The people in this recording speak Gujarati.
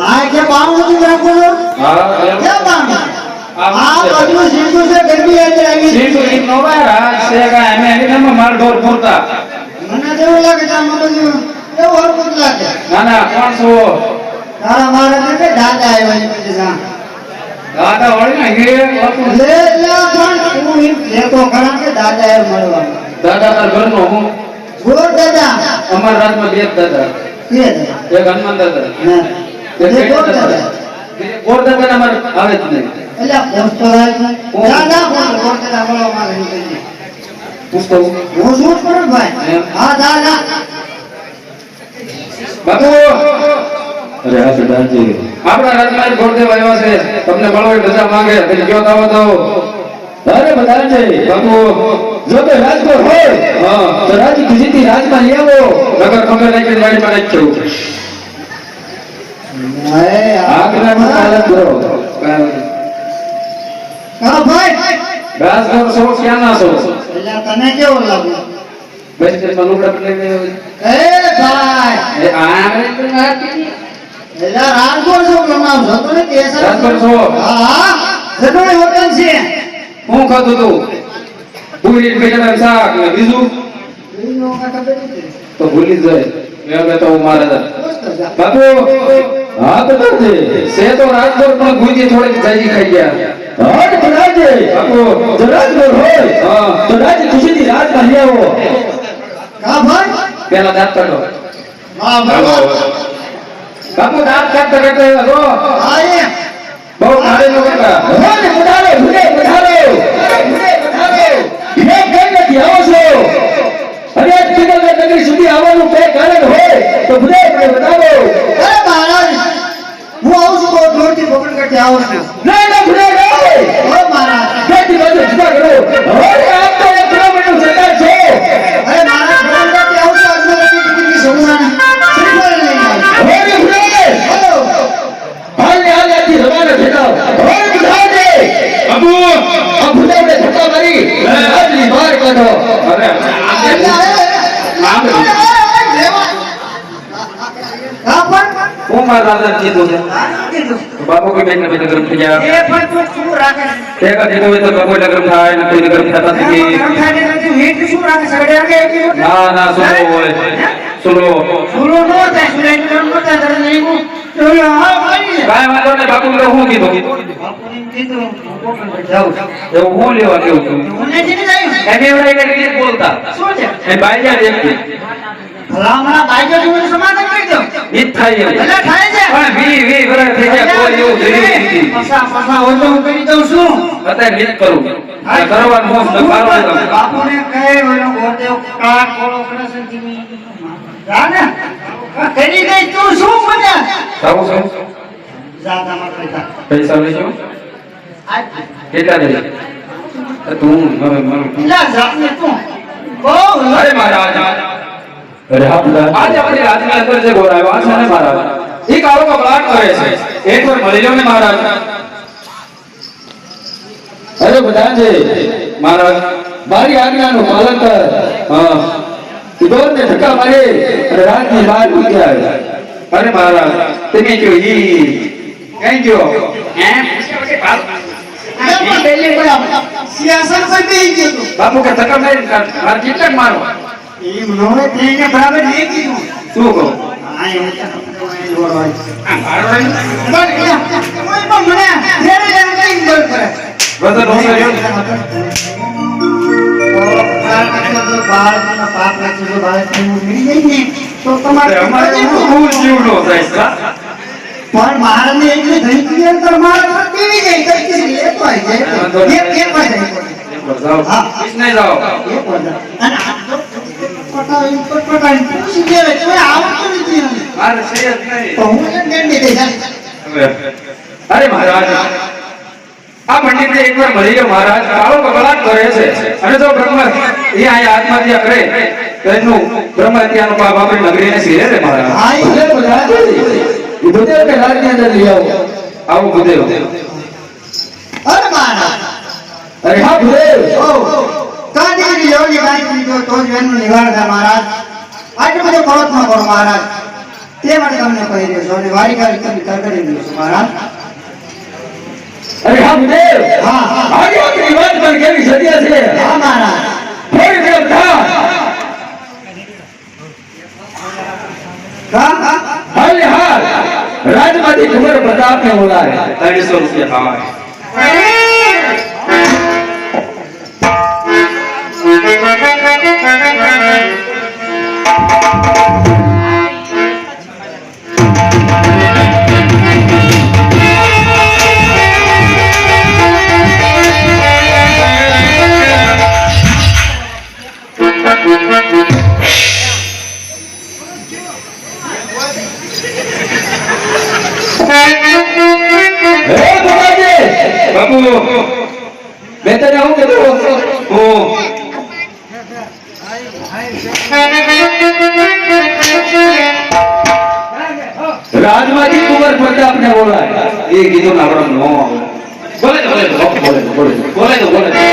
આ કે ઈ નો મારા કે દાદા આવ્યા છે પછી ને તું ખરા કે દાદા એ મળવા દાદા તાર ઘરનો હું? ગોર દાદા. અમારા રાજમાં બે જ દાદા. બે દાદા. એક હનુમાન દાદા. ના. બે ગોર દાદા. ગોર દાદા અમાર આવે જ નહીં. એટલે પોસ્તો દાદા ગોર દાદા બોલો છે નહીં. હું. શું કરું ભાઈ? હા? દાદા. બાપુ! અરે હા સિદ્ધાર્થજી આપણા રાજમાં આવ્યા છે. તમને મળો રજા માંગે. કયો તો આવો તો. અરે બધા છે. બાપુ! જો તો રાજકોટ હોય હા. તો રાજી થી રાજમાં લઈ આવો. નગર ખબર પાલન કરો. હા. ભાઈ. રાજકોટ સો એટલે તને કેવો લાગ્યો બસ સ્ટેન્ડમાં લુગડા એ ભાઈ. એ આ એટલે રાજકોટ શું ગમાવ છો તો ને કેસર? રાજકોટ છો? હા હા. હોટલ છે. હું ખાધું તું? પૂરી બેટાના શાક ને બીજું. તો ભૂલી જાય. મેં તો હું મારા. બાપુ હા તો છે સે તો રાજકોટ પણ ગુંજી થોડીક જાજી ખાઈ ગયા. હા તો બધા બાપુ. જો હોય. હા. તો રાજી ખુશીથી રાજમાં લઈ આવો. હા ભાઈ? પેલા દાંત કાઢો. હા બરાબર બાપુ દાંત કાઢતા કાઢતા જો હા. બહુ ભારે નો ભૂલે પધારો હે કઈ નથી આવો છો અરે કિનલ નગરી સુધી આવવાનું કઈ કારણ હોય તો ભૂલે ભૂલે પધારો અરે મહારાજ હું આવું છું બહુ કરતી આવું ના. ના ભૂલે નહીં ઓ મહારાજ. બેટી બાજુ જુદા કરો. હવે આપ તો એક કિલોમીટર છો. અરે આવું શ્રીફળ હવે ભૂલે હાલ ને હાલ આથી રવાના થતા હવે આ મારી આજની બહાર કાઢો. અરે અરે, મારા દાદા કીધું છે તો બાપુ કોઈ બેન નવી ગરમ થઈ ગયા એ પણ તું શું રાખે છે? એક જ હોય તો કોઈ ગરમ થાય ને કોઈ ગરમ થતા નથી ને નથી, વીંટ શું રાખે? સગડે આગે ના ના સુનો હોય સુનો સુનો નો થાય, સુલાઈનું ગરમ ન થાય, તારે નહીં હું. તો ઓલો હા મારી લે. કાંઈ વાંધો બાપુ તો હું કીધું બાપુને કીધું, જાઉં એવું હું લેવા કેવું છું હું નથી ને એને એવડા એટલે બોલતા શું છે? એ બાઈ જાય એકથી. ભલામણા બાઈજો જોડે સમાધાન કરી દો. ઈ જ થાય એટલે થાય છે. પણ વી વી વર્ષ થઈ જાય કોઈ એવું થઈ પસા પસા હોય તો હું કરી દઉં છું. અત્યારે નીત કરું. આ કરવાનું હું ન પારો તમે. બાપુને કહે ઓલો ગોદેવ કાળ કોળો કરે છે ધીમી. જા કરી દે તું શું મને? આવું છું જાતા માં પૈસા. પૈસા લેજો. કેટલા લેજો? તું મને મને લા જાને તું. બહુ અરે મહારાજ આજે આપણી રાજની અંદર જે ગોર છે ને મહારાજ એ કાળો કપડાટ કરે છે. એક વાર મળી લો ને મહારાજ અરે બધા છે મહારાજ મારી આજ્ઞાનું પાલન કર. હા. ઇદોર ધક્કા મારે અને રાજની બહાર મૂકી આવે. અરે મહારાજ તમે કયો ઈ? કઈ કયો. બાપુ કે ધક્કા મારી મારે કેટલાક મારો? એમ મને હોય તેને બરાબર નહીં કીધું. શું કહું? એવું મારો પણ જાય તમારે કેવી જાય? કઈ જાય? એક એક જાય. હા. કૃષ્ણ જાઓ. અને આ તો પટાવી પટાવી પૂછી દેવે તો આવડતું નથી મારે છે નહીં. તો હું એમ ગેંડી દઈ અરે મહારાજ આ પંડિત એકવાર મળી ગયો મહારાજ. કાળો કકળાટ કરે છે. અને જો બ્રહ્મ એ અહીંયા આત્મહત્યા કરે તો એનું બ્રહ્મ હત્યાનું પાપ આપણી નગરીને સીરે રે મહારાજ. હા એ ભલે બધા છે ઇદોર કે અંદર લઈ આવો આવું ગુદેવ અરે મહારાજ અરે હા ભૂલે ઓ ને તો જ એનું દિવાળ છે મહારાજ. આટલું બધું કરો જ ન કરો મહારાજ. તે માટે તમને કહી રહ્યો છું અને વારી વારી તમને કરકરી રહ્યો છું મહારાજ. અરે હા ભૂદેવ હા હા. આગે આપણી વાત પણ કેવી સત્ય છે? હા મહારાજ. થોડી દેવ થા. હા હા. હાલ ને હાલ. રાજમાંથી કુંવર પ્રતાપને બોલાવે. ત્રણસો રૂપિયા થાય બાપુ મેં તને શું કીધું રાજમાંથી કુંવર પ્રતાપને બોલાય એ કીધું આપણે નો. બોલે બોલે બોલે બોલે બોલે બોલે.